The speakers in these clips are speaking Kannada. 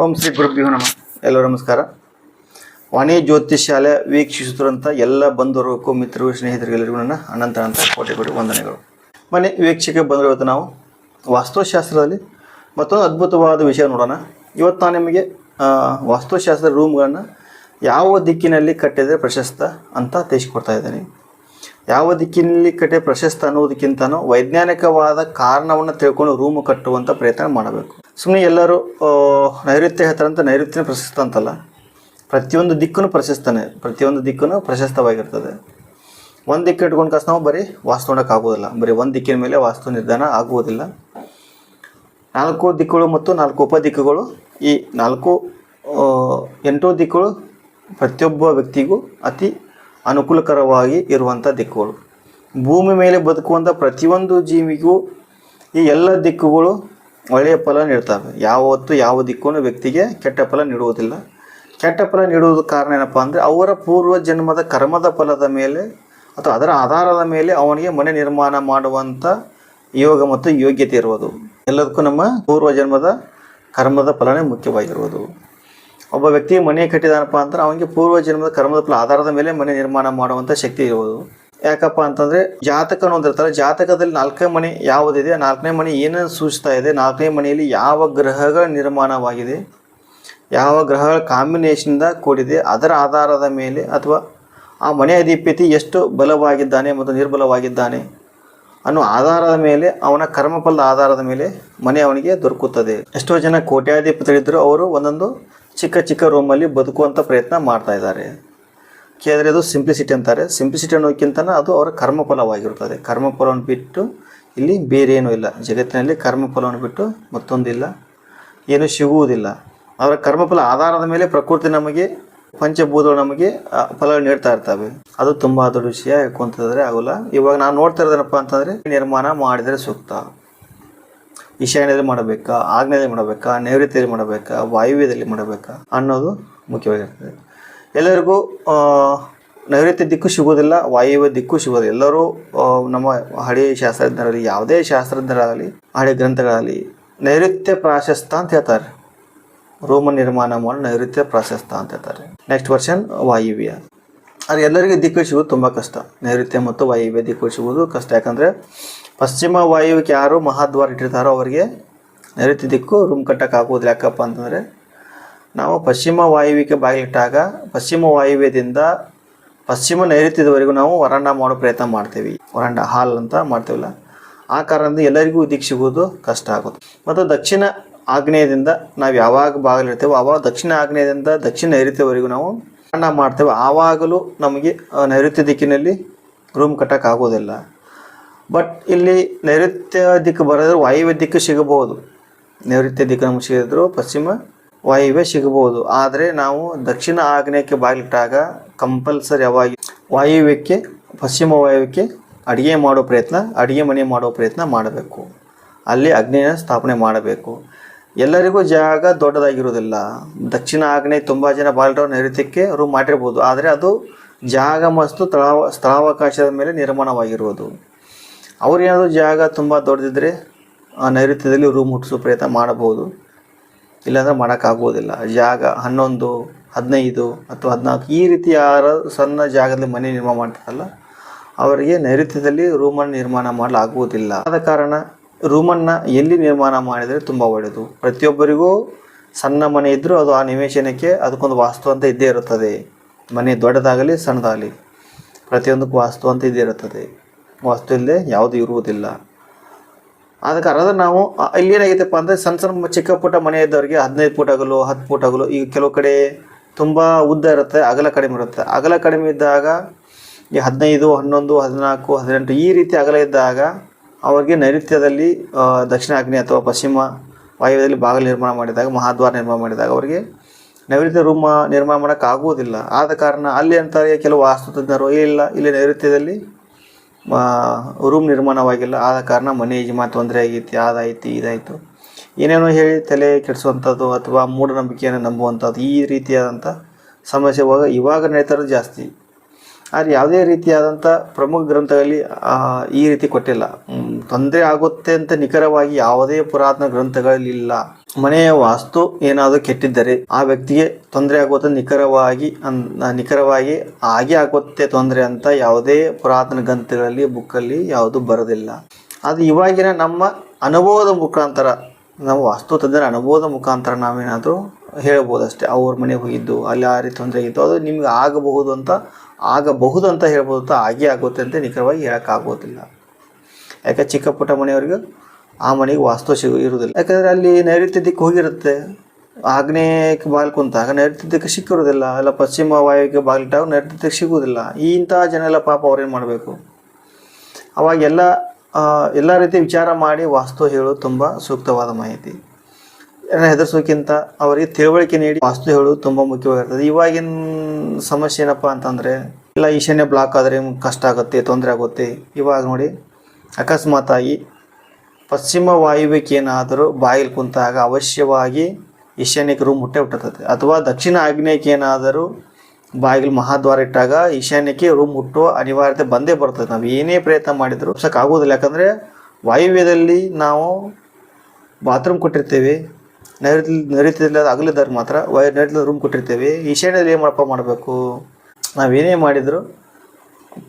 ಓಂ ಶ್ರೀ ಗುರುಭ್ಯೋ ನಮ. ಎಲ್ಲರೂ ನಮಸ್ಕಾರ. ವಾಣಿ ಜ್ಯೋತಿಷ್ ಶಾಲೆ ವೀಕ್ಷಿಸುತ್ತಿರುವಂಥ ಎಲ್ಲ ಬಂಧುವರ್ಗಕ್ಕೂ ಮಿತ್ರರು ಸ್ನೇಹಿತರಿಗೆಲ್ಲರಿಗೂ ನನ್ನ ಅನಂತ ಅನಂತ ಕೋಟಿ ಕೋಟಿ ವಂದನೆಗಳು. ಮನೆ ವೀಕ್ಷಕ ಬಂದರು ಇವತ್ತು ನಾವು ವಾಸ್ತುಶಾಸ್ತ್ರದಲ್ಲಿ ಮತ್ತೊಂದು ಅದ್ಭುತವಾದ ವಿಷಯ ನೋಡೋಣ. ಇವತ್ತು ನಾನು ನಿಮಗೆ ವಾಸ್ತುಶಾಸ್ತ್ರ ರೂಮ್ಗಳನ್ನು ಯಾವ ದಿಕ್ಕಿನಲ್ಲಿ ಕಟ್ಟಿದರೆ ಪ್ರಶಸ್ತ ಅಂತ ತಿಳಿಸ್ಕೊಡ್ತಾ ಇದ್ದೀನಿ. ಯಾವ ದಿಕ್ಕಿನಲ್ಲಿ ಕಟ್ಟೆ ಪ್ರಶಸ್ತ ಅನ್ನೋದಕ್ಕಿಂತನೂ ವೈಜ್ಞಾನಿಕವಾದ ಕಾರಣವನ್ನು ತಿಳ್ಕೊಂಡು ರೂಮು ಕಟ್ಟುವಂಥ ಪ್ರಯತ್ನ ಮಾಡಬೇಕು. ಸುಮ್ಮನೆ ಎಲ್ಲರೂ ನೈಋತ್ಯ ಹೇಳ್ತಾರಂತ ನೈಋತ್ಯ ಪ್ರಶಸ್ತ ಅಂತಲ್ಲ, ಪ್ರತಿಯೊಂದು ದಿಕ್ಕೂ ಪ್ರಶಸ್ತನೇ, ಪ್ರತಿಯೊಂದು ದಿಕ್ಕೂ ಪ್ರಶಸ್ತವಾಗಿರ್ತದೆ. ಒಂದು ದಿಕ್ಕು ಇಟ್ಕೊಂಡು ಕಾಸು ನಾವು ಬರೀ ವಾಸ್ತು ನೋಡೋಕ್ಕಾಗೋದಿಲ್ಲ ಬರೀ ಒಂದು ದಿಕ್ಕಿನ ಮೇಲೆ ವಾಸ್ತು ನಿರ್ಧಾರ ಆಗುವುದಿಲ್ಲ. ನಾಲ್ಕು ದಿಕ್ಕುಗಳು ಮತ್ತು ನಾಲ್ಕು ಉಪ ದಿಕ್ಕುಗಳು ಈ ನಾಲ್ಕು ಎಂಟು ದಿಕ್ಕುಗಳು ಪ್ರತಿಯೊಬ್ಬ ವ್ಯಕ್ತಿಗೂ ಅತಿ ಅನುಕೂಲಕರವಾಗಿ ಇರುವಂಥ ದಿಕ್ಕುಗಳು. ಭೂಮಿ ಮೇಲೆ ಬದುಕುವಂಥ ಪ್ರತಿಯೊಂದು ಜೀವಿಗೂ ಈ ಎಲ್ಲ ದಿಕ್ಕುಗಳು ಒಳ್ಳೆಯ ಫಲ ನೀಡ್ತವೆ ಯಾವತ್ತು ಯಾವ ದಿಕ್ಕೂ ವ್ಯಕ್ತಿಗೆ ಕೆಟ್ಟ ಫಲ ನೀಡುವುದಿಲ್ಲ. ಕೆಟ್ಟ ಫಲ ನೀಡುವುದಕ್ಕೆ ಕಾರಣ ಏನಪ್ಪ ಅಂದರೆ ಅವರ ಪೂರ್ವ ಜನ್ಮದ ಕರ್ಮದ ಫಲದ ಮೇಲೆ ಅಥವಾ ಅದರ ಆಧಾರದ ಮೇಲೆ ಅವನಿಗೆ ಮನೆ ನಿರ್ಮಾಣ ಮಾಡುವಂಥ ಯೋಗ ಮತ್ತು ಯೋಗ್ಯತೆ ಇರುವುದು. ಎಲ್ಲದಕ್ಕೂ ನಮ್ಮ ಪೂರ್ವ ಜನ್ಮದ ಕರ್ಮದ ಫಲನೇ ಮುಖ್ಯವಾಗಿರುವುದು. ಒಬ್ಬ ವ್ಯಕ್ತಿ ಮನೆ ಕಟ್ಟಿದಾನಪ್ಪ ಅಂದ್ರೆ ಅವನಿಗೆ ಪೂರ್ವ ಜನ್ಮದ ಕರ್ಮದ ಫಲ ಆಧಾರದ ಮೇಲೆ ಮನೆ ನಿರ್ಮಾಣ ಮಾಡುವಂಥ ಶಕ್ತಿ ಇರುವುದು. ಯಾಕಪ್ಪ ಅಂತಂದರೆ ಜಾತಕ ಅನ್ನೋದಿರ್ತಾರೆ ಜಾತಕದಲ್ಲಿ ನಾಲ್ಕನೇ ಮನೆ ಯಾವುದಿದೆ? ನಾಲ್ಕನೇ ಮನೆ ಏನೇನು ಸೂಚಿಸ್ತಾ ಇದೆ? ನಾಲ್ಕನೇ ಮನೆಯಲ್ಲಿ ಯಾವ ಗ್ರಹಗಳ ನಿರ್ಮಾಣವಾಗಿದೆ? ಯಾವ ಗ್ರಹಗಳ ಕಾಂಬಿನೇಷನ್ದ ಕೂಡಿದೆ? ಅದರ ಆಧಾರದ ಮೇಲೆ ಅಥವಾ ಆ ಮನೆ ಅಧಿಪತಿ ಎಷ್ಟು ಬಲವಾಗಿದ್ದಾನೆ ಮತ್ತು ನಿರ್ಬಲವಾಗಿದ್ದಾನೆ ಅನ್ನೋ ಆಧಾರದ ಮೇಲೆ, ಅವನ ಕರ್ಮಫಲದ ಆಧಾರದ ಮೇಲೆ ಮನೆ ಅವನಿಗೆ ದೊರಕುತ್ತದೆ. ಎಷ್ಟೋ ಜನ ಕೋಟ್ಯಾಧಿಪತಿಗಳಿದ್ದರು ಅವರು ಒಂದೊಂದು ಚಿಕ್ಕ ಚಿಕ್ಕ ರೂಮಲ್ಲಿ ಬದುಕುವಂಥ ಪ್ರಯತ್ನ ಮಾಡ್ತಾ ಇದ್ದಾರೆ. ಕೇಳಿದ್ರೆ ಅದು ಸಿಂಪ್ಲಿಸಿಟಿ ಅಂತಾರೆ. ಸಿಂಪ್ಲಿಸಿಟಿ ಅನ್ನೋಕ್ಕಿಂತ ಅದು ಅವರ ಕರ್ಮಫಲವಾಗಿರುತ್ತದೆ. ಕರ್ಮಫಲವನ್ನು ಬಿಟ್ಟು ಇಲ್ಲಿ ಬೇರೆ ಏನೂ ಇಲ್ಲ. ಜಗತ್ತಿನಲ್ಲಿ ಕರ್ಮಫಲವನ್ನು ಬಿಟ್ಟು ಮತ್ತೊಂದಿಲ್ಲ. ಏನು ಸಿಗುವುದಿಲ್ಲ. ಅವರ ಕರ್ಮಫಲ ಆಧಾರದ ಮೇಲೆ ಪ್ರಕೃತಿ ನಮಗೆ, ಪಂಚಭೂತಗಳು ನಮಗೆ ಫಲ ನೀಡ್ತಾ ಇರ್ತವೆ. ಅದು ತುಂಬ ದೊಡ್ಡ ವಿಷಯ. ಅಂತಂದರೆ ಆಗೋಲ್ಲ ಇವಾಗ ನಾನು ನೋಡ್ತಾ ಇರೋದೇನಪ್ಪ ಅಂತಂದರೆ, ನಿರ್ಮಾಣ ಮಾಡಿದರೆ ಸೂಕ್ತ. ಈಶಾನ್ಯದಲ್ಲಿ ಮಾಡಬೇಕಾ ಆಗ್ನೇಯದಲ್ಲಿ ಮಾಡಬೇಕಾ, ನೈಋತ್ಯದಲ್ಲಿ ಮಾಡಬೇಕಾ, ವಾಯುವ್ಯದಲ್ಲಿ ಮಾಡಬೇಕಾ ಅನ್ನೋದು ಮುಖ್ಯವಾಗಿರ್ತದೆ. ಎಲ್ಲರಿಗೂ ನೈಋತ್ಯ ದಿಕ್ಕು ಸಿಗೋದಿಲ್ಲ ವಾಯುವ್ಯ ದಿಕ್ಕು ಸಿಗೋದಿಲ್ಲ ಎಲ್ಲರೂ ನಮ್ಮ ಹಳೆಯ ಶಾಸ್ತ್ರಜ್ಞರಲ್ಲಿ, ಯಾವುದೇ ಶಾಸ್ತ್ರಜ್ಞರಾಗಲಿ, ಹಳೆ ಗ್ರಂಥಗಳಲ್ಲಿ ನೈಋತ್ಯ ಪ್ರಾಶಸ್ತ ಅಂತ ಹೇಳ್ತಾರೆ. ರೋಮ ನಿರ್ಮಾಣ ಮಾಡಿ ನೈಋತ್ಯ ಪ್ರಾಶಸ್ತ ಅಂತ ಹೇಳ್ತಾರೆ. ನೆಕ್ಸ್ಟ್ ವರ್ಷನ್ ವಾಯುವ್ಯ. ಅದು ಎಲ್ಲರಿಗೂ ದಿಕ್ಕು ಸಿಗೋದು ತುಂಬ ಕಷ್ಟ. ನೈಋತ್ಯ ಮತ್ತು ವಾಯುವ್ಯ ದಿಕ್ಕು ಸಿಗೋದು ಕಷ್ಟ. ಯಾಕಂದರೆ, ಪಶ್ಚಿಮ ವಾಯುವ್ಯಕ್ಕೆ ಯಾರು ಮಹಾದ್ವಾರ ಇಟ್ಟಿರ್ತಾರೋ ಅವರಿಗೆ ನೈಋತ್ಯ ದಿಕ್ಕು ರೂಮ್ ಕಟ್ಟಕ್ಕೆ ಆಗೋದಿಲ್ಲ ಯಾಕಪ್ಪ ಅಂತಂದರೆ ನಾವು ಪಶ್ಚಿಮ ವಾಯುವ್ಯಕ್ಕೆ ಬಾಗಿಲಿಟ್ಟಾಗ ಪಶ್ಚಿಮ ವಾಯುವ್ಯದಿಂದ ಪಶ್ಚಿಮ ನೈಋತ್ಯದವರೆಗೂ ನಾವು ವರಾಂಡ ಮಾಡೋ ಪ್ರಯತ್ನ ಮಾಡ್ತೀವಿ. ವರಾಂಡ ಹಾಲ್ ಅಂತ ಮಾಡ್ತೀವಲ್ಲ, ಆ ಕಾರಣದಿಂದ ಎಲ್ಲರಿಗೂ ದಿಕ್ಕು ಸಿಗೋದು ಕಷ್ಟ ಆಗುತ್ತೆ. ಮತ್ತು ದಕ್ಷಿಣ ಆಗ್ನೇಯದಿಂದ ನಾವು ಯಾವಾಗ ಬಾಗಿಲಿರ್ತೇವೋ ಆವಾಗ ದಕ್ಷಿಣ ಆಗ್ನೇಯದಿಂದ ದಕ್ಷಿಣ ನೈಋತ್ಯವರೆಗೂ ನಾವು ವರಾಂಡ ಮಾಡ್ತೇವೆ. ಆವಾಗಲೂ ನಮಗೆ ನೈಋತ್ಯ ದಿಕ್ಕಿನಲ್ಲಿ ರೂಮ್ ಕಟ್ಟೋಕ್ಕಾಗೋದಿಲ್ಲ ಬಟ್ ಇಲ್ಲಿ ನೈಋತ್ಯ ದಿಕ್ಕು ಬರೋದ್ರೆ ವಾಯುವ್ಯ ದಿಕ್ಕು ಸಿಗಬಹುದು. ನೈಋತ್ಯ ದಿಕ್ಕು ನಮಗೆ ಸಿಗಿದ್ರು ಪಶ್ಚಿಮ ವಾಯುವ್ಯ ಸಿಗಬಹುದು. ಆದರೆ ನಾವು ದಕ್ಷಿಣ ಆಗ್ನೇಯಕ್ಕೆ ಬಾಗಿಲಿಟ್ಟಾಗ ಕಂಪಲ್ಸರಿ ಯಾವಾಗ ವಾಯುವ್ಯಕ್ಕೆ, ಪಶ್ಚಿಮ ವಾಯುವ್ಯಕ್ಕೆ ಅಡುಗೆ ಮಾಡೋ ಪ್ರಯತ್ನ, ಅಡುಗೆ ಮನೆ ಮಾಡೋ ಪ್ರಯತ್ನ ಮಾಡಬೇಕು. ಅಲ್ಲಿ ಅಗ್ನಿಯ ಸ್ಥಾಪನೆ ಮಾಡಬೇಕು. ಎಲ್ಲರಿಗೂ ಜಾಗ ದೊಡ್ಡದಾಗಿರೋದಿಲ್ಲ ದಕ್ಷಿಣ ಆಗ್ನೇಯ ತುಂಬ ಜನ ಬಾಲ್ರವ್ರು ನೈಋತ್ಯಕ್ಕೆ ರೂಮ್ ಮಾಡಿರ್ಬೋದು. ಆದರೆ ಅದು ಜಾಗ ಮತ್ತು ಸ್ಥಳಾವ, ಸ್ಥಳಾವಕಾಶದ ಮೇಲೆ ನಿರ್ಮಾಣವಾಗಿರುವುದು. ಅವರೇನಾದರೂ ಜಾಗ ತುಂಬ ದೊಡ್ಡದಿದ್ದರೆ ಆ ನೈಋತ್ಯದಲ್ಲಿ ರೂಮ್ ಹುಟ್ಟಿಸೋ ಪ್ರಯತ್ನ ಮಾಡಬಹುದು. ಇಲ್ಲಾಂದ್ರೆ ಮಾಡೋಕ್ಕಾಗೋದಿಲ್ಲ. ಜಾಗ ಹನ್ನೊಂದು, ಹದಿನೈದು ಅಥವಾ ಹದಿನಾಲ್ಕು ಈ ರೀತಿ ಯಾರು ಸಣ್ಣ ಜಾಗದಲ್ಲಿ ಮನೆ ನಿರ್ಮಾಣ ಮಾಡ್ತಾರಲ್ಲ, ಅವರಿಗೆ ನೈಋತ್ಯದಲ್ಲಿ ರೂಮನ್ನು ನಿರ್ಮಾಣ ಮಾಡಲಾಗುವುದಿಲ್ಲ. ಆದ ಕಾರಣ ರೂಮನ್ನು ಎಲ್ಲಿ ನಿರ್ಮಾಣ ಮಾಡಿದರೆ ತುಂಬ ಒಳ್ಳೆಯದು. ಪ್ರತಿಯೊಬ್ಬರಿಗೂ ಸಣ್ಣ ಮನೆ ಇದ್ದರೂ ಅದು ಆ ನಿವೇಶನಕ್ಕೆ ಅದಕ್ಕೊಂದು ವಾಸ್ತು ಅಂತ ಇದ್ದೇ ಇರುತ್ತದೆ. ಮನೆ ದೊಡ್ಡದಾಗಲಿ ಸಣ್ಣದಾಗಲಿ ಪ್ರತಿಯೊಂದಕ್ಕೂ ವಾಸ್ತು ಅಂತ ಇದ್ದೇ ಇರುತ್ತದೆ. ವಾಸ್ತು ಇಲ್ಲದೆ ಯಾವುದು ಇರುವುದಿಲ್ಲ. ಆದ ಕಾರಣ ನಾವು ಇಲ್ಲಿ ಏನಾಗೈತಪ್ಪ ಅಂದರೆ ಸಣ್ಣ ಸಣ್ಣ ಚಿಕ್ಕ ಪುಟ್ಟ ಮನೆ ಇದ್ದವರಿಗೆ ಹದಿನೈದು ಫೂಟ್ ಆಗಲು ಹತ್ತು ಫೂಟ್ ಆಗಲು ಈಗ ಕೆಲವು ಕಡೆ ತುಂಬ ಉದ್ದ ಇರುತ್ತೆ, ಅಗಲ ಕಡಿಮೆ ಇರುತ್ತೆ. ಅಗಲ ಕಡಿಮೆ ಇದ್ದಾಗ ಈ ಹದಿನೈದು, ಹನ್ನೊಂದು, ಹದಿನಾಲ್ಕು, ಹದಿನೆಂಟು ಈ ರೀತಿ ಅಗಲ ಇದ್ದಾಗ ಅವರಿಗೆ ನೈಋತ್ಯದಲ್ಲಿ ದಕ್ಷಿಣ ಆಗ್ನೇಯ ಅಥವಾ ಪಶ್ಚಿಮ ವಾಯುವ್ಯದಲ್ಲಿ ಬಾಗಿಲು ನಿರ್ಮಾಣ ಮಾಡಿದಾಗ, ಮಹಾದ್ವಾರ ನಿರ್ಮಾಣ ಮಾಡಿದಾಗ ಅವರಿಗೆ ನೈಋತ್ಯ ರೂಮ ನಿರ್ಮಾಣ ಮಾಡೋಕ್ಕಾಗುವುದಿಲ್ಲ ಆದ ಕಾರಣ ಅಲ್ಲಿ ಅಂತಾರೆ ಕೆಲವು ವಾಸ್ತುತಜ್ಞರು ಇಲ್ಲ, ಇಲ್ಲಿ ನೈಋತ್ಯದಲ್ಲಿ ರೂಮ್ ನಿರ್ಮಾಣವಾಗಿಲ್ಲ. ಆದ ಕಾರಣ ಮನೆ ಯಜಮಾನ ತೊಂದರೆ ಆಗೈತಿ ಅದಾಯ್ತು ಇದಾಯಿತು. ಏನೇನೋ ಹೇಳಿ ತಲೆ ಕೆಡಿಸುವಂಥದ್ದು ಅಥವಾ ಮೂಢನಂಬಿಕೆಯನ್ನು ನಂಬುವಂಥದ್ದು ಈ ರೀತಿಯಾದಂಥ ಸಮಸ್ಯೆ ಇವಾಗ ಇವಾಗ ನಡೀತಾ ಇರೋದು ಜಾಸ್ತಿ. ಆದರೆ ಯಾವುದೇ ರೀತಿಯಾದಂಥ ಪ್ರಮುಖ ಗ್ರಂಥಗಳಲ್ಲಿ ಈ ರೀತಿ ಕೊಟ್ಟಿಲ್ಲ. ತೊಂದರೆ ಆಗುತ್ತೆ ಅಂತ ನಿಖರವಾಗಿ ಯಾವುದೇ ಪುರಾತನ ಗ್ರಂಥಗಳಲ್ಲಿಲ್ಲ. ಮನೆಯ ವಾಸ್ತು ಏನಾದರೂ ಕೆಟ್ಟಿದ್ದರೆ ಆ ವ್ಯಕ್ತಿಗೆ ತೊಂದರೆ ಆಗುತ್ತೆ ನಿಖರವಾಗಿ ನಿಖರವಾಗಿ ಹಾಗೆ ಆಗುತ್ತೆ ತೊಂದರೆ ಅಂತ ಯಾವುದೇ ಪುರಾತನ ಗ್ರಂಥಗಳಲ್ಲಿ, ಬುಕ್ಕಲ್ಲಿ ಯಾವುದು ಬರೋದಿಲ್ಲ. ಅದು ಇವಾಗಿನ ನಮ್ಮ ಅನುಭವದ ಮುಖಾಂತರ ನಾವು ವಾಸ್ತು ತಜ್ಞರ ಅನುಭವದ ಮುಖಾಂತರ ನಾವೇನಾದರೂ ಹೇಳ್ಬೋದು ಅಷ್ಟೇ ಅವ್ರ ಮನೆಗೆ ಹೋಗಿದ್ದು, ಅಲ್ಲಿ ಆ ರೀತಿ ತೊಂದರೆ ಆಗಿತ್ತು. ಅದು ನಿಮ್ಗೆ ಆಗಬಹುದು ಅಂತ ಆಗಬಹುದು ಅಂತ ಹೇಳ್ಬೋದು ಆಗೇ ಆಗುತ್ತೆ ಅಂತ ನಿಖರವಾಗಿ ಹೇಳೋಕ್ಕಾಗೋದಿಲ್ಲ ಯಾಕೆ ಚಿಕ್ಕ ಪುಟ್ಟ ಮನೆಯವ್ರಿಗೆ ಆ ಮನೆಗೆ ವಾಸ್ತು ಸಿಗು, ಇರುವುದಿಲ್ಲ. ಯಾಕಂದರೆ ಅಲ್ಲಿ ನೈಋತ್ಯ ದಿಕ್ಕು ಹೋಗಿರುತ್ತೆ. ಆಗ್ನೇಯಕ್ಕೆ ಬಾಗಿಲು ಕುಂತಾಗ ನೈಋತ್ಯ ದಿಕ್ಕು ಸಿಕ್ಕಿರೋದಿಲ್ಲ ಇಲ್ಲ ಪಶ್ಚಿಮ ವಾಯುವಿಗೆ ಬಾಗಿಲಿಟ್ಟಾಗ ನೈಋತ್ಯ ದಿಕ್ಕು ಸಿಗುವುದಿಲ್ಲ. ಇಂಥ ಜನ ಎಲ್ಲ ಪಾಪ ಅವ್ರೇನು ಮಾಡಬೇಕು? ಅವಾಗೆಲ್ಲ ಎಲ್ಲ ರೀತಿ ವಿಚಾರ ಮಾಡಿ ವಾಸ್ತು ಹೇಳೋದು ತುಂಬ ಸೂಕ್ತವಾದ ಮಾಹಿತಿ. ಹೆದರ್ಸೋಕ್ಕಿಂತ ಅವರಿಗೆ ತಿಳುವಳಿಕೆ ನೀಡಿ ವಾಸ್ತು ಹೇಳೋದು ತುಂಬ ಮುಖ್ಯವಾಗಿರ್ತದೆ. ಇವಾಗಿನ ಸಮಸ್ಯೆ ಏನಪ್ಪ ಅಂತಂದ್ರೆ, ಇಲ್ಲ, ಈಶಾನ್ಯ ಬ್ಲಾಕ್ ಆದರೆ ಕಷ್ಟ ಆಗುತ್ತೆ, ತೊಂದರೆ ಆಗುತ್ತೆ. ಇವಾಗ ನೋಡಿ ಅಕಸ್ಮಾತಾಗಿ ಪಶ್ಚಿಮ ವಾಯುವ್ಯಕ್ಕೆ ಏನಾದರೂ ಬಾಗಿಲು ಕುಂತಾಗ ಅವಶ್ಯವಾಗಿ ಈಶಾನ್ಯಕ್ಕೆ ರೂಮ್ ಮುಟ್ಟೆ ಹುಟ್ಟುತ್ತದೆ. ಅಥವಾ ದಕ್ಷಿಣ ಆಗ್ನೇಯಕ್ಕೆ ಏನಾದರೂ ಬಾಗಿಲು ಮಹಾದ್ವಾರ ಇಟ್ಟಾಗ ಈಶಾನ್ಯಕ್ಕೆ ರೂಮ್ ಮುಟ್ಟುವ ಅನಿವಾರ್ಯತೆ ಬಂದೇ ಬರ್ತದೆ ನಾವು ಏನೇ ಪ್ರಯತ್ನ ಮಾಡಿದರೂ ಆಗೋದಿಲ್ಲ ಯಾಕಂದರೆ ವಾಯುವ್ಯದಲ್ಲಿ ನಾವು ಬಾತ್ರೂಮ್ ಕೊಟ್ಟಿರ್ತೇವೆ. ನೈಋತ್ಯ ನೈಋತ್ಯದಲ್ಲಿ ಮಾತ್ರ ವೈ ನೈಋತ್ಯದಲ್ಲಿ ರೂಮ್ ಕೊಟ್ಟಿರ್ತೇವೆ. ಈಶಾನ್ಯದಲ್ಲಿ ಏನು ಮಾಡಪ್ಪ ಮಾಡಬೇಕು? ನಾವೇನೇ ಮಾಡಿದರೂ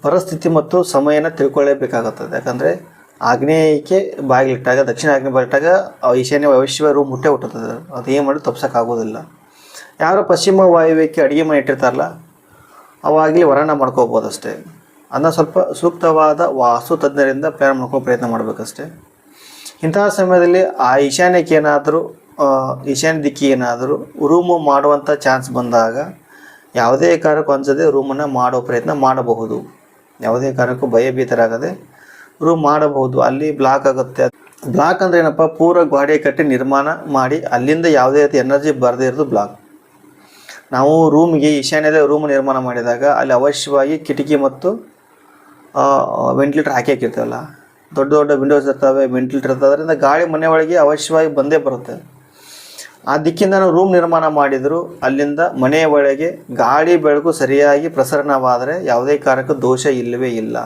ಪರಿಸ್ಥಿತಿ ಮತ್ತು ಸಮಯನ ತಿಳ್ಕೊಳ್ಳೇಬೇಕಾಗುತ್ತದೆ. ಯಾಕಂದರೆ ಆಗ್ನೇಯಕ್ಕೆ ಬಾಗಿಲಿಟ್ಟಾಗ ದಕ್ಷಿಣ ಆಗ್ನೇಯ ಬಾಗಿಲಿಟ್ಟಾಗ ಆ ಈಶಾನ್ಯ ಅವಶ್ಯ ರೂಮ್ ಮುಟ್ಟೆ ಹುಟ್ಟುತ್ತದೆ. ಅದು ಏನು ಮಾಡಿ ತಪ್ಸೋಕ್ಕಾಗೋದಿಲ್ಲ. ಯಾರು ಪಶ್ಚಿಮ ವಾಯುವ್ಯಕ್ಕೆ ಅಡುಗೆ ಮನೆ ಇಟ್ಟಿರ್ತಾರಲ್ಲ, ಅವಾಗಲಿ ವರಣ ಮಾಡ್ಕೋಬೋದು ಅಷ್ಟೇ ಸ್ವಲ್ಪ ಸೂಕ್ತವಾದ ವಾಸ್ತು ತಜ್ಞರಿಂದ ಪ್ರಯಾಣ ಮಾಡ್ಕೋ ಪ್ರಯತ್ನ ಮಾಡಬೇಕಷ್ಟೇ. ಇಂತಹ ಸಮಯದಲ್ಲಿ ಆ ಈಶಾನ್ಯಕ್ಕೆ ಏನಾದರೂ ಈಶಾನ್ಯ ದಿಕ್ಕಿ ಏನಾದರೂ ರೂಮು ಮಾಡುವಂಥ ಚಾನ್ಸ್ ಬಂದಾಗ ಯಾವುದೇ ಕಾರಣಕ್ಕೂ ಅನ್ಸದೆ ರೂಮನ್ನು ಮಾಡೋ ಪ್ರಯತ್ನ ಮಾಡಬಹುದು. ಯಾವುದೇ ಕಾರಣಕ್ಕೂ ಭಯಭೀತರಾಗದೆ ರೂಮ್ ಮಾಡಬಹುದು. ಅಲ್ಲಿ ಬ್ಲಾಕ್ ಆಗುತ್ತೆ. ಬ್ಲಾಕ್ ಅಂದರೆ ಏನಪ್ಪ? ಪೂರ ಗ್ವಾಡೆ ಕಟ್ಟಿ ನಿರ್ಮಾಣ ಮಾಡಿ ಅಲ್ಲಿಂದ ಯಾವುದೇ ರೀತಿ ಎನರ್ಜಿ ಬರದೇ ಇರೋದು ಬ್ಲಾಕ್ ನಾವು ರೂಮ್ಗೆ ಈಶಾನ್ಯದ ರೂಮ್ ನಿರ್ಮಾಣ ಮಾಡಿದಾಗ ಅಲ್ಲಿ ಅವಶ್ಯವಾಗಿ ಕಿಟಕಿ ಮತ್ತು ವೆಂಟಿಲೇಟರ್ ಹಾಕಿ ಹಾಕಿರ್ತೀವಲ್ಲ? ದೊಡ್ಡ ದೊಡ್ಡ ವಿಂಡೋಸ್ ಇರ್ತವೆ ವೆಂಟಿಲೇಟರ್ ಇರ್ತವೆ. ಅದರಿಂದ ಗಾಳಿ ಮನೆ ಒಳಗೆ ಅವಶ್ಯವಾಗಿ ಬಂದೇ ಬರುತ್ತೆ. ಆ ದಿಕ್ಕಿಂದ ನಾವು ರೂಮ್ ನಿರ್ಮಾಣ ಮಾಡಿದರೂ, ಅಲ್ಲಿಂದ ಮನೆಯ ಒಳಗೆ ಗಾಳಿ ಬೆಳಕು ಸರಿಯಾಗಿ ಪ್ರಸರಣವಾದರೆ ಯಾವುದೇ ಕಾರಣಕ್ಕೂ ದೋಷ ಇಲ್ಲವೇ ಇಲ್ಲ.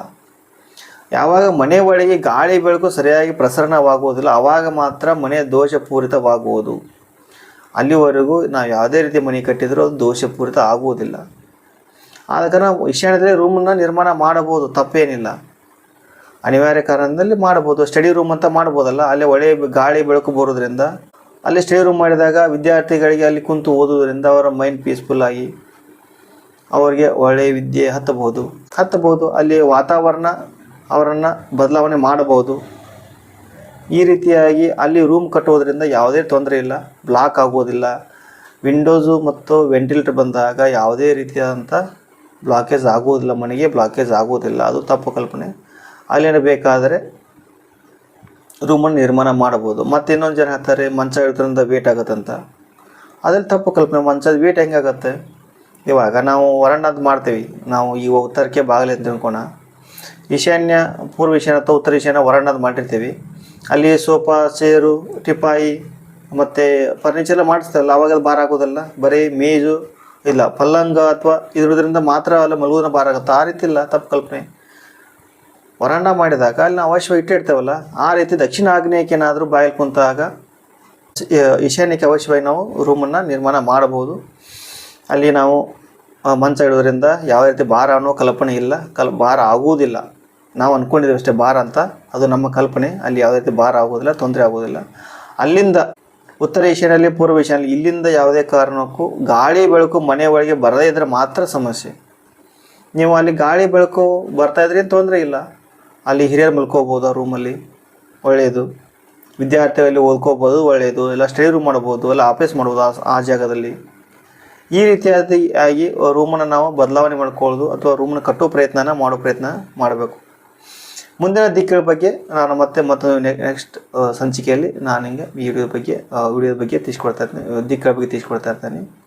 ಯಾವಾಗ ಮನೆ ಒಳಗೆ ಗಾಳಿ ಬೆಳಕು ಸರಿಯಾಗಿ ಪ್ರಸರಣವಾಗುವುದಿಲ್ಲ ಆವಾಗ ಮಾತ್ರ ಮನೆ ದೋಷಪೂರಿತವಾಗುವುದು. ಅಲ್ಲಿವರೆಗೂ ನಾವು ಯಾವುದೇ ರೀತಿ ಮನೆ ಕಟ್ಟಿದರೂ ಅದು ದೋಷಪೂರಿತ ಆಗುವುದಿಲ್ಲ. ಆದ ಕಾರಣ ಈಶಾನ್ಯದಲ್ಲಿ ರೂಮನ್ನು ನಿರ್ಮಾಣ ಮಾಡಬಹುದು, ತಪ್ಪೇನಿಲ್ಲ. ಅನಿವಾರ್ಯ ಕಾರಣದಲ್ಲಿ ಮಾಡ್ಬೋದು ಸ್ಟಡಿ ರೂಮ್ ಅಂತ ಮಾಡ್ಬೋದಲ್ಲ ಅಲ್ಲಿ ಒಳ್ಳೆಯ ಗಾಳಿ ಬೆಳಕು ಬರೋದ್ರಿಂದ ಅಲ್ಲಿ ಸ್ಟೇ ರೂಮ್ ಮಾಡಿದಾಗ ವಿದ್ಯಾರ್ಥಿಗಳಿಗೆ ಅಲ್ಲಿ ಕುಂತು ಓದುವುದರಿಂದ ಅವರ ಮೈಂಡ್ ಪೀಸ್ಫುಲ್ ಆಗಿ ಅವರಿಗೆ ಒಳ್ಳೆಯ ವಿದ್ಯೆ ಹತ್ತಬಹುದು. ಹತ್ತಬಹುದು, ಅಲ್ಲಿ ವಾತಾವರಣ ಅವರನ್ನು ಬದಲಾವಣೆ ಮಾಡಬಹುದು. ಈ ರೀತಿಯಾಗಿ ಅಲ್ಲಿ ರೂಮ್ ಕಟ್ಟುವುದರಿಂದ ಯಾವುದೇ ತೊಂದರೆ ಇಲ್ಲ ಬ್ಲಾಕ್ ಆಗೋದಿಲ್ಲ ವಿಂಡೋಸು ಮತ್ತು ವೆಂಟಿಲೇಟರ್ ಬಂದಾಗ ಯಾವುದೇ ರೀತಿಯಾದಂಥ ಬ್ಲಾಕೇಜ್ ಆಗೋದಿಲ್ಲ ಮನೆಗೆ ಬ್ಲಾಕೇಜ್ ಆಗೋದಿಲ್ಲ ಅದು ತಪ್ಪು ಕಲ್ಪನೆ. ಅಲ್ಲೇನು ಬೇಕಾದರೆ ರೂಮನ್ನು ನಿರ್ಮಾಣ ಮಾಡ್ಬೋದು ಮತ್ತು ಇನ್ನೊಂದು ಜನ ಹೇಳ್ತಾರೆ, ಮಂಚ ಇಡೋದ್ರಿಂದ ವೇಟ್ ಆಗುತ್ತಂತ. ಅದ್ರಲ್ಲಿ ತಪ್ಪು ಕಲ್ಪನೆ, ಮಂಚದ ವೇಟ್ ಹೆಂಗಾಗತ್ತೆ ಇವಾಗ ನಾವು ವರಂಡದ್ದು ಮಾಡ್ತೀವಿ. ನಾವು ಈ ಉತ್ತರಕ್ಕೆ ಬಾಗಿಲು ಅಂತ ತಿಳ್ಕೊಣ. ಈಶಾನ್ಯ, ಪೂರ್ವ ಈಶಾನ್ಯ ಅಥವಾ ಉತ್ತರ ಈಶಾನ್ಯ ವರಂಡದ್ದು ಮಾಡಿರ್ತೀವಿ. ಅಲ್ಲಿ ಸೋಫಾ, ಚೇರು, ಟಿಪಾಯಿ, ಮತ್ತು ಫರ್ನಿಚರ್ ಮಾಡಿಸ್ತಾರಲ್ಲ, ಅವಾಗೆಲ್ಲ ಭಾರ ಆಗೋದಲ್ಲ? ಬರೀ ಮೇಜು, ಇಲ್ಲ, ಪಲ್ಲಂಗ ಅಥವಾ ಇದ್ರದ್ರಿಂದ ಮಾತ್ರ ಅಲ್ಲ ಮಲಗೋದ್ರ ಭಾರ ಆಗುತ್ತೆ. ಆ ರೀತಿ ಇಲ್ಲ, ತಪ್ಪು ಕಲ್ಪನೆ. ವರಾಂಡ ಮಾಡಿದಾಗ ಅಲ್ಲಿ ನಾವು ಅವಶ್ಯವಾಗಿ ಇಟ್ಟಿರ್ತೇವಲ್ಲ, ಆ ರೀತಿ ದಕ್ಷಿಣ ಆಗ್ನೇಯಕ್ಕೆ ಏನಾದರೂ ಬಾಯಲ್ಲಿ ಕುಂತಾಗ ಈಶಾನ್ಯಕ್ಕೆ ಅವಶ್ಯವಾಗಿ ನಾವು ರೂಮನ್ನು ನಿರ್ಮಾಣ ಮಾಡಬಹುದು. ಅಲ್ಲಿ ನಾವು ಮಂಚ ಇಡೋದ್ರಿಂದ ಯಾವ ರೀತಿ ಭಾರ ಅನ್ನೋ ಕಲ್ಪನೆ ಇಲ್ಲ, ಕಲ್, ಭಾರ ಆಗುವುದಿಲ್ಲ. ನಾವು ಅಂದ್ಕೊಂಡಿದ್ದೇವೆ ಅಷ್ಟೇ ಭಾರ ಅಂತ, ಅದು ನಮ್ಮ ಕಲ್ಪನೆ, ಅಲ್ಲಿ ಯಾವುದೇ ರೀತಿ ಭಾರ ಆಗೋದಿಲ್ಲ ತೊಂದರೆ ಆಗೋದಿಲ್ಲ ಅಲ್ಲಿಂದ ಉತ್ತರ ಏಷ್ಯಾನಲ್ಲಿ, ಪೂರ್ವ ಏಷ್ಯಾನಲ್ಲಿ, ಇಲ್ಲಿಂದ ಯಾವುದೇ ಕಾರಣಕ್ಕೂ ಗಾಳಿ ಬೆಳಕು ಮನೆ ಒಳಗೆ ಬರದೇ ಇದ್ದರೆ ಮಾತ್ರ ಸಮಸ್ಯೆ. ನೀವು ಅಲ್ಲಿ ಗಾಳಿ ಬೆಳಕು ಬರ್ತಾ ಇದ್ರೆ ತೊಂದರೆ ಇಲ್ಲ. ಅಲ್ಲಿ ಹಿರಿಯರು ಮಲ್ಕೋಬೋದು ಆ ರೂಮಲ್ಲಿ ಒಳ್ಳೆಯದು. ವಿದ್ಯಾರ್ಥಿಗಳಲ್ಲಿ ಓದ್ಕೋಬೋದು ಒಳ್ಳೆಯದು. ಇಲ್ಲ ಸ್ಟಡಿ ರೂಮ್ ಮಾಡ್ಬೋದು ಇಲ್ಲ ಆಫೀಸ್ ಮಾಡ್ಬೋದು ಆ- ಜಾಗದಲ್ಲಿ. ಈ ರೀತಿಯಾಗಿ ಆಗಿ ರೂಮನ್ನು ನಾವು ಬದಲಾವಣೆ ಮಾಡ್ಕೊಳ್ಳೋದು ಅಥವಾ ರೂಮನ್ನು ಕಟ್ಟೋ ಪ್ರಯತ್ನನ ಮಾಡೋ ಪ್ರಯತ್ನ ಮಾಡಬೇಕು. ಮುಂದಿನ ದಿಕ್ಕುಗಳ ಬಗ್ಗೆ ನಾನು ಮತ್ತೆ ಮತ್ತೊಂದು ನೆಕ್ಸ್ಟ್ ಸಂಚಿಕೆಯಲ್ಲಿ ನಾನು ಹಿಂಗೆ ಈ ಬಗ್ಗೆ ವಿಡಿಯೋದ ಬಗ್ಗೆ ತಿಳಿಸ್ಕೊಡ್ತಾ ಇರ್ತೀನಿ, ದಿಕ್ಕುಗಳ ಬಗ್ಗೆ ತಿಳಿಸ್ಕೊಡ್ತಾ ಇರ್ತೀನಿ.